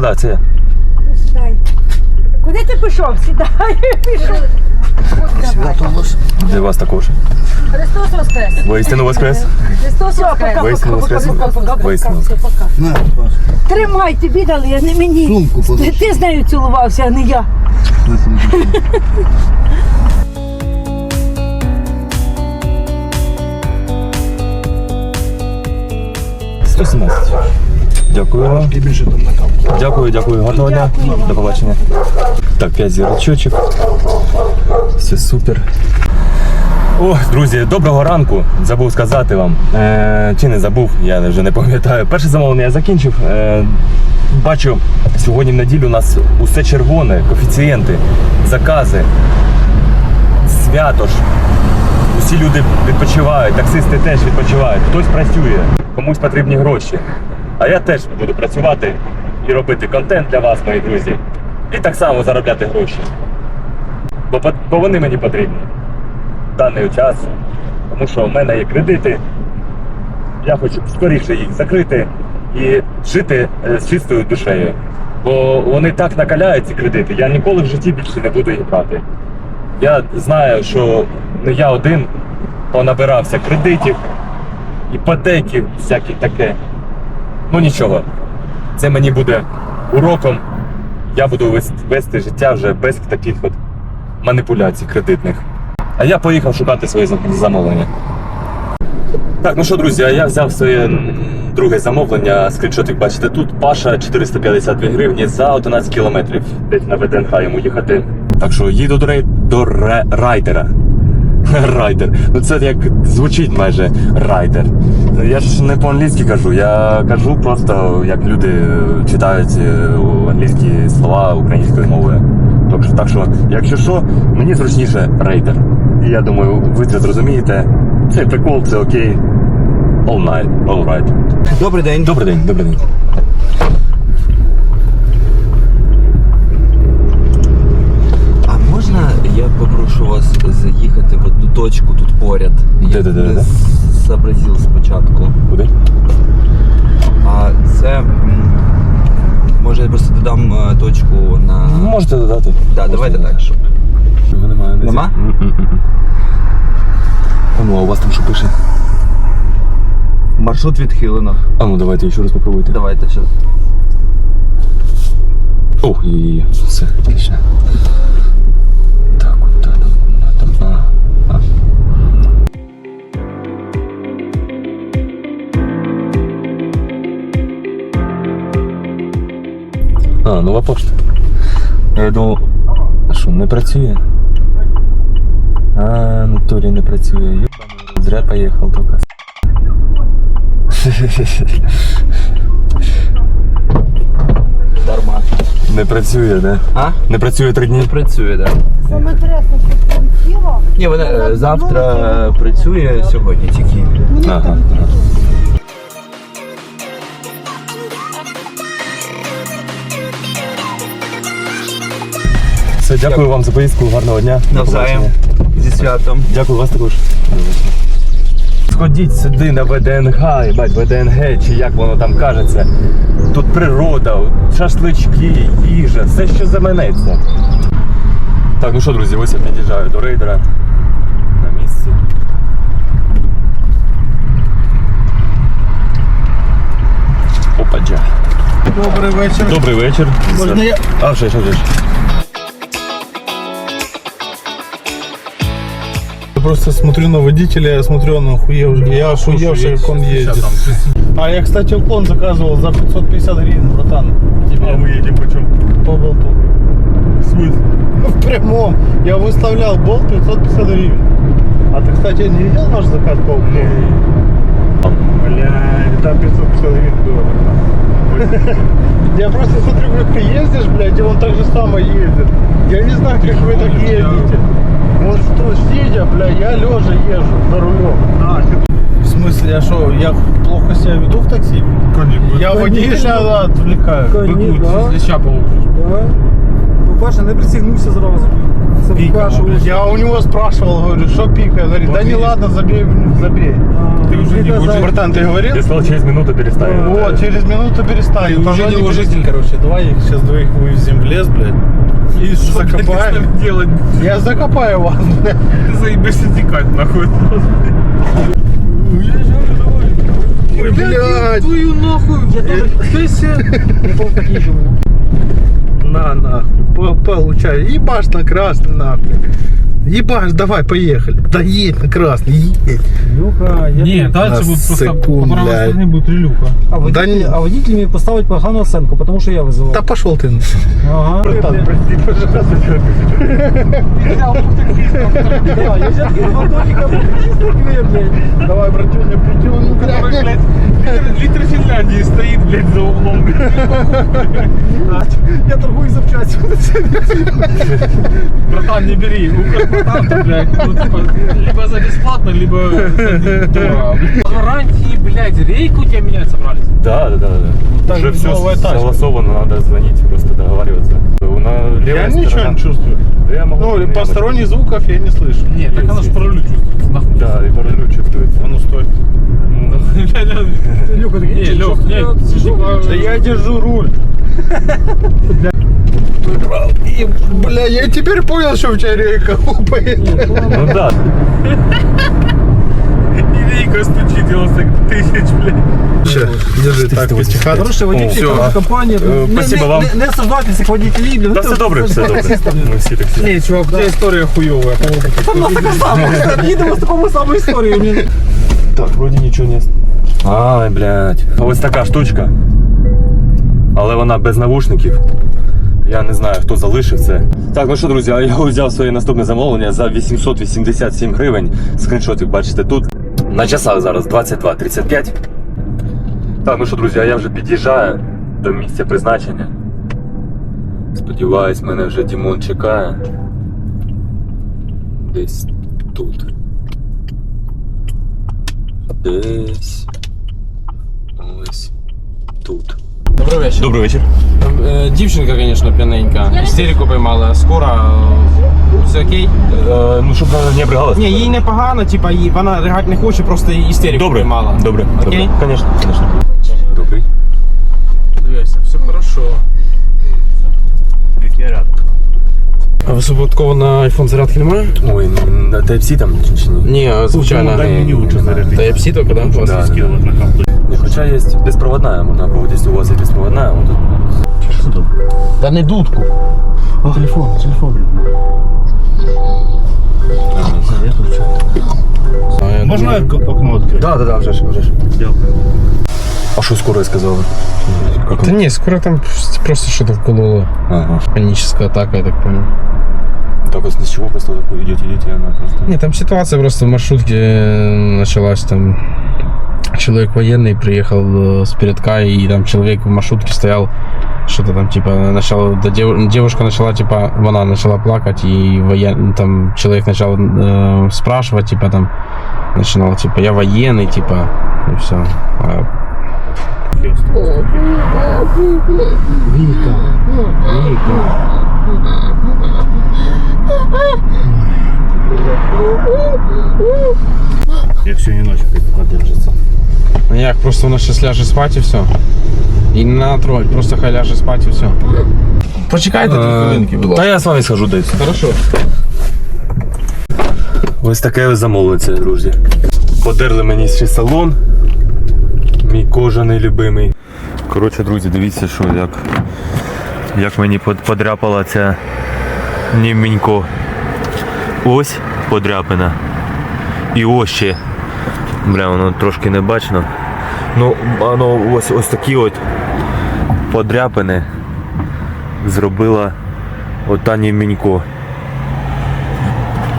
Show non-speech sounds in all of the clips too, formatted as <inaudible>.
да, це я. Сідай. Куди ти пішов? Сідай. Пішов. Для вас також. Христос Воскрес. Воістину воскрес. Христос Воскрес. Воістину воскрес. Воістину воскрес. На, Паш, Тримай, тобі дали, а не мені. сумку Ти, ти з нею цілувався, а не я. На. 117. Дякую вам. І більше там. Дякую, дякую. Гарного дня. До побачення. Так, 5 зірочочок. Все супер. О, друзі, доброго ранку. Забув сказати вам. Е, чи не забув, я вже не пам'ятаю. Перше замовлення я закінчив. Е, бачу, сьогодні в неділю у нас усе червоне, коефіцієнти, закази. Свято ж. Усі люди відпочивають, таксисти теж відпочивають. Хтось працює, комусь потрібні гроші. А я теж буду працювати і робити контент для вас, мої друзі. І так само заробляти гроші. Бо, бо вони мені потрібні в даний час. Тому що в мене є кредити. Я хочу скоріше їх закрити і жити е, з чистою душею. Бо вони так накаляють ці кредити, я ніколи в житті більше не буду їх брати. Я знаю, що не я один понабирався кредитів, іпотеки, всякі таке. Ну нічого. Це мені буде уроком. Я буду вести, вести життя вже без таких от маніпуляцій кредитних. А я поїхав шукати своє замовлення. Так, ну що, друзі, я взяв своє друге замовлення. Скріншотик бачите тут. Паша 452 гривні за 11 кілометрів. Десь на ВДНХ йому їхати. Так що їду до, рей... <laughs> Райдер. Ну це як звучить майже райдер. Я ж не по-англійськи кажу, я кажу просто як люди читають е, англійські слова українською мовою. Так що, так що, якщо що, мені зручніше рейдер. І я думаю, ви це зрозумієте. Це прикол, це окей. All night, all right. Добрий день. Добрий день, добрий день. А можна я попрошу вас заїхати в одну точку тут поряд? Я Де-де-де-де? не зобразив спочатку. Куди? А це. Може я просто додам е, точку на. Можете додати. Да, давайте так, щоб. Його немає. не Нема? <laughs> А ну, а у вас там що пише? Маршрут відхилено. А ну давайте ще раз попробуйте. Давайте ще. О, є, все. Так, не працює? А, ну Торі не працює. Ёбаний рот, Зря поїхав тільки. Дарма. Не працює, да? А? Не працює три дні. Не працює, так. Да. Саме інтересно, що там тіло. Ні, вона е, завтра працює сьогодні тільки. Ага. Все, дякую вам за поїздку, гарного дня. Навзаєм. Зі святом. Дякую вас також. Сходіть сюди на ВДНГ, їбать, ВДНГ, чи як воно там кажеться. Тут природа, шашлички, їжа, все, що заманеться. Так, ну що, друзі, ось я під'їжджаю до рейдера на місці. Опаджа. Добрий вечір. Добрий вечір. Можна я- А, вже, вже, вже. Просто смотрю на водителя, я смотрю, он охуевший. Я охуевший, как он ездит. А я, кстати, уклон заказывал за 550 гривен, братан. Тебе А мы едем почем? по болту. В смысле? В прямом. Я выставлял болт 550 гривен. А ты, кстати, не видел наш заказ по уклону? Бля, там 550 гривен было, братан. <laughs> Я просто смотрю, как ты ездишь, блядь, и он так же само ездит. Я не знаю, как вы так ездите. Он что, сидя, бля, я лежа езжу за рулем. В смысле, я что, я плохо себя веду в такси? Я водителя отвлекаю. Да. Леща получишь. Да. По-перше, не присягнувся зразу. спрашивают. Я у него спрашивал, говорю, что пикает? Говорит, да не ладно, забей, забей. Ты уже не Братан, ты говорил? Я сказал, через минуту перестанет. Вот, через минуту перестань. Там Уже они неуважительно, короче. Давай их сейчас двоих вывезем в лес, блядь. И закопаем. делать? Я закопаю вас. Ты <laughs> заебешься текать, нахуй. Ой, блядь. Твою нахуй. Я тоже... <laughs> Я помню. На, нахуй. По- Получай. Ебашь на красный, нахуй. Ебашь, давай, поехали. Да едь на красный, едь. Люха, я Не, тут- дальше На будет просто секунд, по правой блядь. стороне будет релюха. А водитель, Да не- а водитель мне поставить поганую оценку, потому что я вызывал. Да пошел ты. Ага. Братан, прости, пожалуйста, что Да, я сейчас говорю, батончика чисто клея, блядь. Давай, братюня, придем, блядь. Литр Финляндии стоит, блядь, за углом. <laughs> Я торгую запчастями. Братан, не бери. Блядь, ну, типа, либо за бесплатно, либо за дорого. <laughs> Гарантии, блядь, рейку тебя менять собрались. Да, да, да, да. Так, Уже все согласовано, надо звонить, просто договариваться. На Я ничего не чувствую. Я могу Ну, примерно- посторонних звуков я не слышу. Нет, так оно ж по рулю чувствуется, нахуй. Да, и по рулю чувствуется. А ну стой. Люха, ты Не, Лёх, не, типа, Да я держу руль. И, бля, я теперь понял, что у тебя рейка лупает. Ну да. <laughs> и рейка стучит 90 тысяч, блядь. Сейчас, держи так, потихо. Хороший водитель, хорошая компания. Э, спасибо вам. Не, не всех водителей. Да все добре, все добре. Ми всі так всі. Не, чувак, у тебя история хуевая. Там у нас така сама. Їдемо з такою самою історією. Так, вроді нічого не. Ай, блядь. Ось така штучка. Але вона без навушників. Я не знаю, хто залишив це. Так, ну що, друзі, я взяв своє наступне замовлення за 887 гривень. Скріншотик бачите тут. На часах зараз 22.35. Так, ну що, друзі, а я вже під'їжджаю до місця призначення. Сподіваюсь, мене вже Дімон чекає. Десь тут. Десь. Ось тут. Добрий вечір. Добрий вечір. Е, Дівчинка, звісно, п'яненька. Істерику поймала. Скоро е, все окей. Е, ну, щоб вона не обрігалась. Ні, їй непогано, типа, їй, вона ригати не хоче, просто істерику Добре, поймала. добре, Окей? добре. Конечно, конечно. А ви випадково на iPhone зарядки немає? Ой, на Type-C там чи- чи ні? Ні, звичайно. дай мені лучше зарядити. Type-C тільки, да? У вас Да, є? да. Ні, Хоча є безпроводная, можна будет, если у вас є безпроводная, вот тут. Та не дудку. Телефон, телефон. Можно окно открыть? Да, да, да, вже ж, вже ж. Дякую. А що скоро сказали? Как Та он? ні, скоро там просто що-то вкололо. Ага. Паническая атака, я так понял. Так вот с чего просто такой идете, идете, и она просто... Не, там ситуация просто в маршрутке э, началась там. Человек военный приехал э, с передка, и там человек в маршрутке стоял, что-то там типа начал, да, дев- девушка начала типа, она начала плакать, и воен, там человек начал э, спрашивать, типа там, начинал типа, я военный, типа, и все. Я всю ночь продержится. Ну як, просто вона сейчас ляже спать і все. І не надо трогать, просто хай ляже спать і все. Почекайте дві хвилинки, будь Та я з вами схожу десь. Хорошо. Ось таке ось замовлення, друзі. Подерли мені ще салон. Мій кожаний любимий. Коротше, друзі, дивіться, що як, як мені подряпала ця німенько. Ось подряпина. І ось ще. Бля, воно трошки не бачно. Ну, воно ось ось такі от подряпини зробила ота німенько.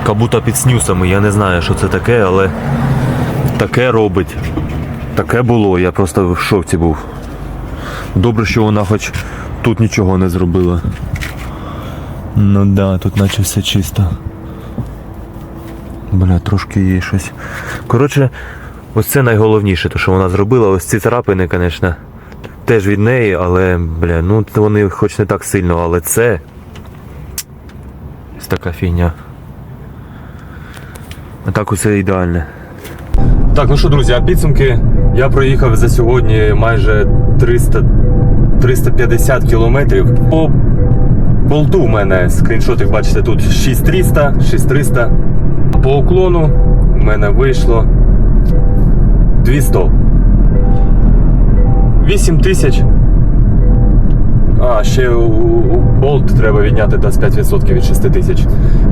Как будто під снюсами, я не знаю, що це таке, але таке робить. Таке було, я просто в шоці був. Добре, що вона хоч тут нічого не зробила. Ну да, тут наче все чисто. Бля, трошки є щось. Коротше, ось це найголовніше, то що вона зробила. Ось ці царапини, звісно, теж від неї, але, бля, ну вони хоч не так сильно, але це Ось така фігня. А так усе ідеальне. Так, ну що, друзі, а підсумки я проїхав за сьогодні майже 300, 350 кілометрів. По болту в мене скріншотик, бачите, тут 6300, 6300. По уклону в мене вийшло 200. 8 тисяч. А, ще болт треба відняти 25% від 6 тисяч.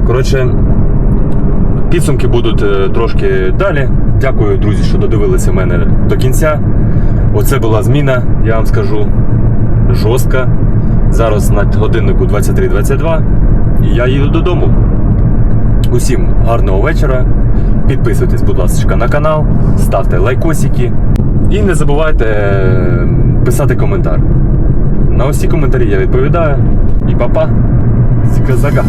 Коротше, Підсумки будуть е, трошки далі. Дякую, друзі, що додивилися мене до кінця. Оце була зміна, я вам скажу, жорстка. Зараз на годиннику 23.22 і я їду додому. Усім гарного вечора. Підписуйтесь, будь ласка, на канал, ставте лайкосики і не забувайте е, писати коментар. На усі коментарі я відповідаю. І папа, зіка-зага.